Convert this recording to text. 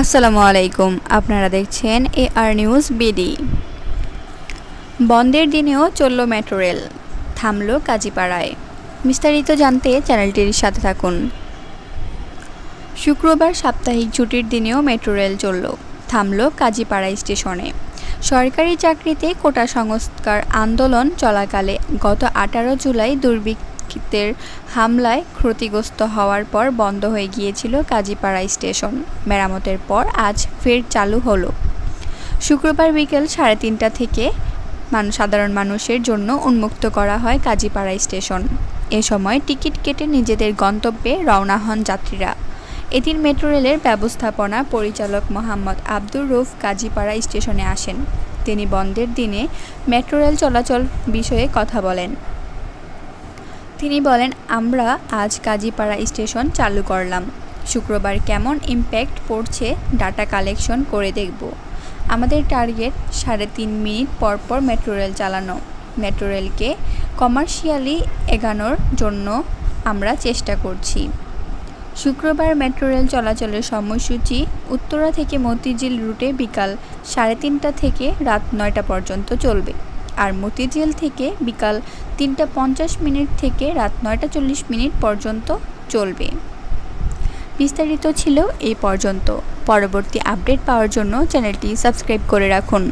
আসসালামু আলাইকুম। আপনারা দেখছেন এ আর নিউজ বিডি বন্ধের দিনেও চলল মেট্রো রেল। থামল কাজীপাড়ায়। বিস্তারিত জানতে চ্যানেলটির সাথে থাকুন। শুক্রবার সাপ্তাহিক ছুটির দিনেও মেট্রো রেল চলল। থামল কাজীপাড়া স্টেশনে। সরকারি চাকরিতে কোটা সংস্কার আন্দোলন চলাকালে গত আঠারো জুলাই দুর্বৃত্তের হামলায় ক্ষতিগ্রস্ত হওয়ার পর বন্ধ হয়ে গিয়েছিল কাজীপাড়া স্টেশন। মেরামতের পর আজ ফের চালু হলো। শুক্রবার বিকেল সাড়ে তিনটা থেকে মানুষ সাধারণ মানুষের জন্য উন্মুক্ত করা হয় কাজীপাড়া স্টেশন। এ সময় টিকিট কেটে নিজেদের গন্তব্যে রওনা হন যাত্রীরা। এদিন মেট্রো রেলের ব্যবস্থাপনা পরিচালক মোহাম্মদ আব্দুর রউফ কাজীপাড়া স্টেশনে আসেন। তিনি বন্ধের দিনে মেট্রো রেল চলাচল বিষয়ে কথা বলেন। তিনি বলেন, আমরা আজ কাজীপাড়া স্টেশন চালু করলাম। শুক্রবার কেমন ইম্প্যাক্ট পড়ছে ডাটা কালেকশন করে দেখব। আমাদের টার্গেট সাড়ে তিন মিনিট পর পর মেট্রো রেল চালানো। মেট্রো রেলকে কমার্শিয়ালি এগানোর জন্য আমরা চেষ্টা করছি। শুক্রবার মেট্রো রেল চলাচলের সময়সূচি উত্তরা থেকে মতিঝিল রুটে বিকাল সাড়ে তিনটা থেকে রাত নয়টা পর্যন্ত চলবে। আর মতিঝিল থেকে বিকাল তিনটা পঞ্চাশ মিনিট থেকে রাত নয়টা চল্লিশ মিনিট পর্যন্ত চলবে। বিস্তারিত ছিল এই পর্যন্ত। পরবর্তী আপডেট পাওয়ার জন্য চ্যানেলটি সাবস্ক্রাইব করে রাখুন।